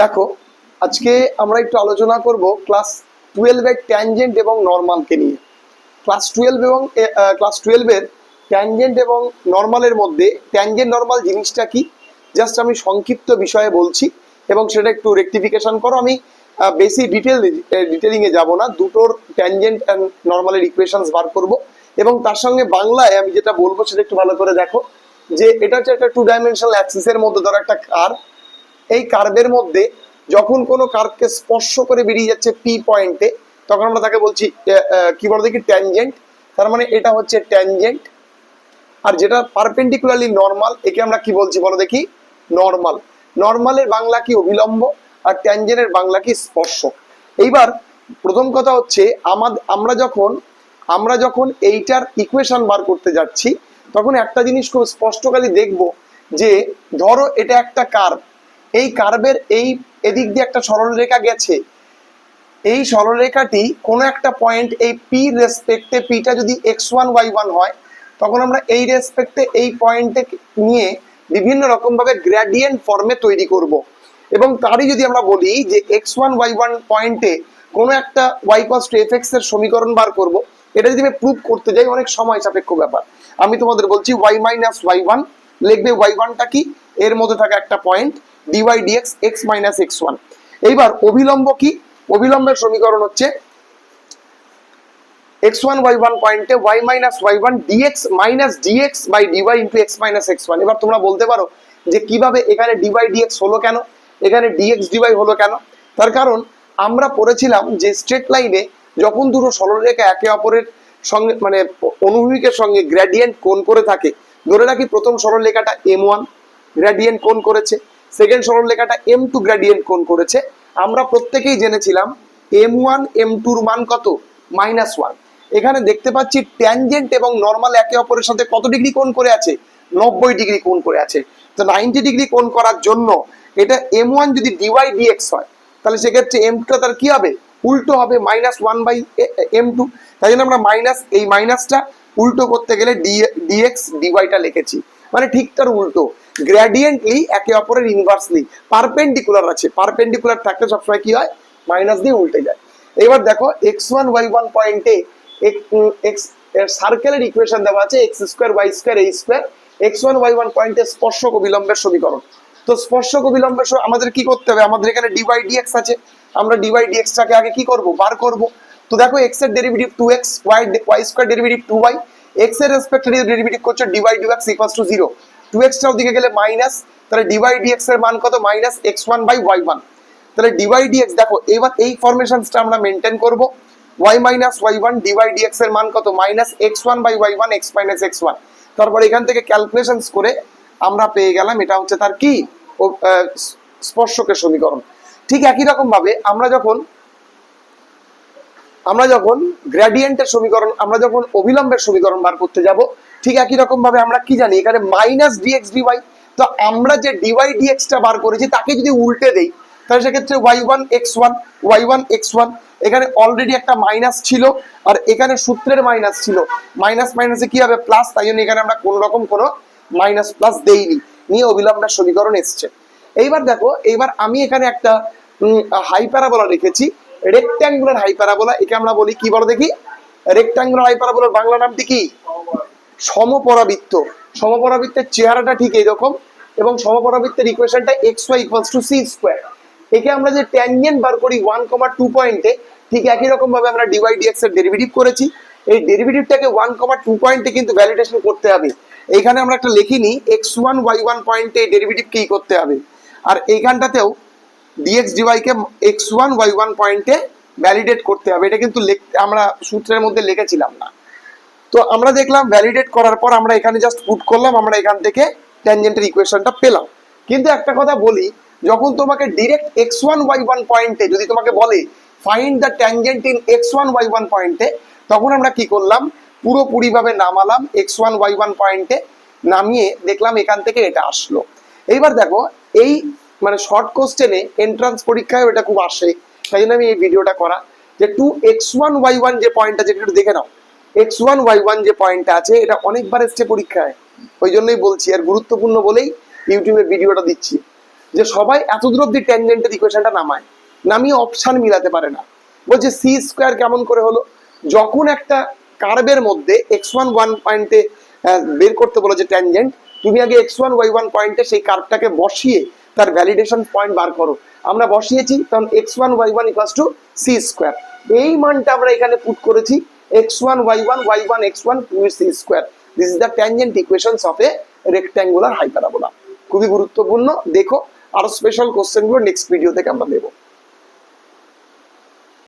দেখো, আজকে আমরা একটু আলোচনা করব ক্লাস টুয়েলভের ট্যানজেন্ট এবং নর্মালকে নিয়ে। ক্লাস টুয়েলভ এবং ক্লাস টুয়েলভের ট্যানজেন্ট এবং নর্মালের মধ্যে ট্যানজেন্ট নর্মাল জিনিসটা কি? জাস্ট আমি সংক্ষিপ্ত বিষয়ে বলছি এবং সেটা একটু রেকটিফিকেশন করো। আমি বেশি ডিটেল ডিটেলিংয়ে যাব না, দুটোর ট্যানজেন্ট অ্যান্ড নর্মালের ইকুয়েশনস বার করব। এবং তার সঙ্গে বাংলায় আমি যেটা বলব সেটা একটু ভালো করে দেখো যে এটা হচ্ছে একটা টু ডাইমেনশনাল অ্যাক্সিসের মধ্যে ধরো একটা কার এই কার্ভের মধ্যে যখন কোনো কার্ভকে স্পর্শ করে বেরিয়ে যাচ্ছে পি পয়েন্টে তখন আমরা তাকে বলছি কি বলো দেখি ট্যানজেন্ট তার মানে এটা হচ্ছে ট্যানজেন্ট আর যেটা পারপেন্ডিকুলারলি নর্মাল একে আমরা কি বলছি বলো দেখি? নর্মাল নর্মালের বাংলা কি অবিলম্ব আর ট্যানজেন্টের বাংলা কি স্পর্শক? এইবার প্রথম কথা হচ্ছে আমাদের আমরা যখন আমরা যখন এইটার ইকুয়েশন বার করতে যাচ্ছি, তখন একটা জিনিস খুব স্পষ্টকালি দেখব যে, ধরো এটা একটা কার্ভ। এই কার্ভের এই এদিক দিয়ে একটা সরলরেখা গেছে। এই সরলরেখাটি কোনো একটা পয়েন্ট এই পি রেসপেক্টে পিটা যদি এক্স ওয়ান ওয়াই ওয়ান হয়, তখন আমরা এই রেসপেক্টে এই পয়েন্টে নিয়ে বিভিন্ন রকমভাবে গ্র্যাডিয়েন্ট ফর্মে তৈরি করব। এবং তারই যদি আমরা বলি যে এক্স ওয়ান ওয়াই ওয়ান পয়েন্টে কোনো একটা ওয়াই কস টু এফ এক্সের সমীকরণ বার করব, এটা যদি আমি প্রুভ করতে যাই, অনেক সময় সাপেক্ষ ব্যাপার। আমি তোমাদের বলছি ওয়াই মাইনাস ওয়াই ওয়ান লিখবে ওয়াই ওয়ানটা কি? এর মধ্যে থাকা একটা point DY DX X minus X one এইবার অভিলম্ব কি? অভিলম্বের সমীকরণ হচ্ছে এক্স ওয়ান ওয়াই ওয়ান পয়েন্টে Y minus Y one DX minus DX by DY into X minus X one এবার তোমরা বলতে পারো যে কীভাবে এখানে ডিওয়াই ডিএক্স হলো কেন? এখানে ডিএক্স ডিওয়াই হলো কেন? তার কারণ আমরা পড়েছিলাম যে স্ট্রেট লাইনে যখন দুটো সরলরেখা একে অপরের সঙ্গে মানে অনুভূমিকের সঙ্গে গ্র্যাডিয়েন্ট কোণ করে থাকে, ধরে রাখি প্রথম সরলরেখাটা এম ওয়ান গ্র্যাডিয়েন্ট কোন করেছে? সেকেন্ড সরল সরলরেখাটা এম টু গ্র্যাডিয়েন্ট কোন করেছে? আমরা প্রত্যেকেই জেনেছিলাম এম ওয়ান এম টুর মান কত? মাইনাস ওয়ান এখানে দেখতে পাচ্ছি ট্যানজেন্ট এবং নর্মাল একে অপরের সাথে কত ডিগ্রি কোণ করে আছে? নব্বই ডিগ্রি কোণ করে আছে। তো নাইনটি ডিগ্রি কোণ করার জন্য এটা এম ওয়ান যদি ডিওয়াই ডিএক্স হয়, তাহলে সেক্ষেত্রে এম টুটা তার কি হবে? উল্টো হবে minus one by M two তাই জন্য আমরা মাইনাস এই মাইনাসটা উল্টো করতে গেলে ডি ডিএক্স ডিওয়াইটা লিখেছি। মানে ঠিক তার উল্টো। গ্র্যাডিয়েন্টলি একে অপরের ইনভার্সলি পারপেন্ডিকুলার আছে। পারপেন্ডিকুলার থাকলে সবসময় কি হয়? মাইনাস দিয়ে উল্টে যায়। এবার দেখো এক্স ওয়ান ওয়াই ওয়ান পয়েন্টে এক্স সার্কেলের ইকুয়েশন দেওয়া আছে এক্স স্কোয়ার ওয়াই স্কোয়ার এই square X one Y one পয়েন্টে স্পর্শক অবিলম্বের সমীকরণ। তো স্পর্শক অবিলম্বের সম- আমাদের কি করতে হবে? আমাদের এখানে ডিওয়াই ডিএক্স আছে। আমরা ডিওয়াই ডিএক্সটাকে আগে কি করব? বার করব। তো দেখো এক্সের derivative to x y y square derivative to y এক্সের রেসপেক্টে ডেরিভেটিভ করছে dy dx equals to zero to extra ওদিকে গেলে মাইনাস তাহলে ডিওয়াই ডিএক্স এর মান কত? Minus X one by Y one তাহলে ডিওয়াই ডিএক্স দেখো, এবার এই ফরমেশনসটা আমরা মেনটেন করব। Y minus Y one DY DX এর মান কত? Minus X one by Y one X minus X one তারপর এখান থেকে ক্যালকুলেশনস করে আমরা পেয়ে গেলাম, এটা হচ্ছে তার কি? স্পর্শকের সমীকরণ। ঠিক একই রকম ভাবে আমরা যখন আমরা যখন গ্রেডিয়েন্টের সমীকরণ, আমরা যখন অবিলম্বের সমীকরণ বার করতে যাব ঠিক একই রকম ভাবে আমরা কি জানি? এখানে মাইনাস ডিএক্স ডিওয়াই তো আমরা যে ডিওয়াই ডিএক্সটা বার করেছি, তাকে যদি উল্টে দেই, তাহলে সেক্ষেত্রে Y one X one Y one X one এখানে অলরেডি একটা মাইনাস ছিল, আর এখানে সূত্রের মাইনাস ছিল। মাইনাস মাইনাসে কি হবে? প্লাস তাই জন্য এখানে আমরা কোন রকম কোনো মাইনাস প্লাস দেইনি। নিয়ে অবিলম্বের সমীকরণ এসছে। এইবার দেখো, এইবার আমি এখানে একটা হাই প্যারাবোলা রেখেছি। রেক্ট্যাঙ্গুলার হাই প্যারাবোলা একে আমরা বলি, কি বলো দেখি? রেক্ট্যাঙ্গুলার হাই প্যারাবোলার বাংলা নামটি কি? সমপরাবৃত্ত। সমপরাবৃত্তের চেহারাটা ঠিক এইরকম এবং সমপরাবৃত্তের ইকুয়েশনটা x y equals to c square একে আমরা যে ট্যানজেন্ট বার করি ওয়ান কমা টু পয়েন্টে ঠিক একই রকম ভাবে আমরা ডিওয়াই ডিএক্স এর ডেরিভেটিভ করেছি। এই ডেরিভেটিভটাকে ওয়ান কমা টু পয়েন্টে কিন্তু ভ্যালিডেশন করতে হবে। এইখানে আমরা একটা লিখিনি এক্স ওয়ান ওয়াই ওয়ান পয়েন্টে ডেরিভেটিভ কি করতে হবে? আর এইখানটাতেও ডিএক্স ডিওয়াইকে এক্স ওয়ান ওয়াই ওয়ান পয়েন্টে ভ্যালিডেট করতে হবে। এটা কিন্তু আমরা সূত্রের মধ্যে লিখেছিলাম না। তো আমরা দেখলাম ভ্যালিডেট করার পর আমরা এখানে জাস্ট পুট করলাম, আমরা এখান থেকে ট্যানজেন্টের ইকুয়েশনটা পেলাম। কিন্তু একটা কথা বলি, যখন তোমাকে direct x one y one পয়েন্টে যদি তোমাকে বলে find the tangent in x one y one পয়েন্টে তখন আমরা কি করলাম? পুরোপুরিভাবে নামালাম এক্স ওয়ান ওয়াই ওয়ান পয়েন্টে নামিয়ে দেখলাম এখান থেকে এটা আসলো। এইবার দেখো, এই মানে শর্ট কোশ্চেনে এন্ট্রান্স পরীক্ষায় এটা খুব আসে। তাই জন্য আমি এই ভিডিওটা করা। যে two x one y one যে পয়েন্টটা যেটা একটু দেখে নাও। এক্স ওয়ান ওয়াই ওয়ান যে পয়েন্টটা আছে, এটা অনেকবার এসছে পরীক্ষায়। ওই জন্যই বলছি, আর গুরুত্বপূর্ণ বলেই ইউটিউবে ভিডিওটা দিচ্ছি। যে সবাই এত দূর অব্দি ট্যানজেন্টের ইকুয়েশনটা নামায়। নামিয়ে অপশন মিলাতে পারে না। বলছে সি স্কোয়ার কেমন করে হলো? যখন একটা কার্ভের মধ্যে এক্স ওয়ান ওয়ান পয়েন্টে বের করতে বলো যে ট্যানজেন্ট তুমি আগে এক্স ওয়ান ওয়াই ওয়ান পয়েন্টে সেই কার্ভটাকে বসিয়ে তার ভ্যালিডেশন পয়েন্ট বার করো। আমরা বসিয়েছি, তখন x one y one equals to c square এই মানটা আমরা এখানে পুট করেছি। X one y one y one x one two c square this is the tangent equations of a rectangular hyperbola খুবই গুরুত্বপূর্ণ। দেখো, আরও স্পেশাল কোশ্চেনগুলো নেক্সট ভিডিও থেকে আমরা দেবো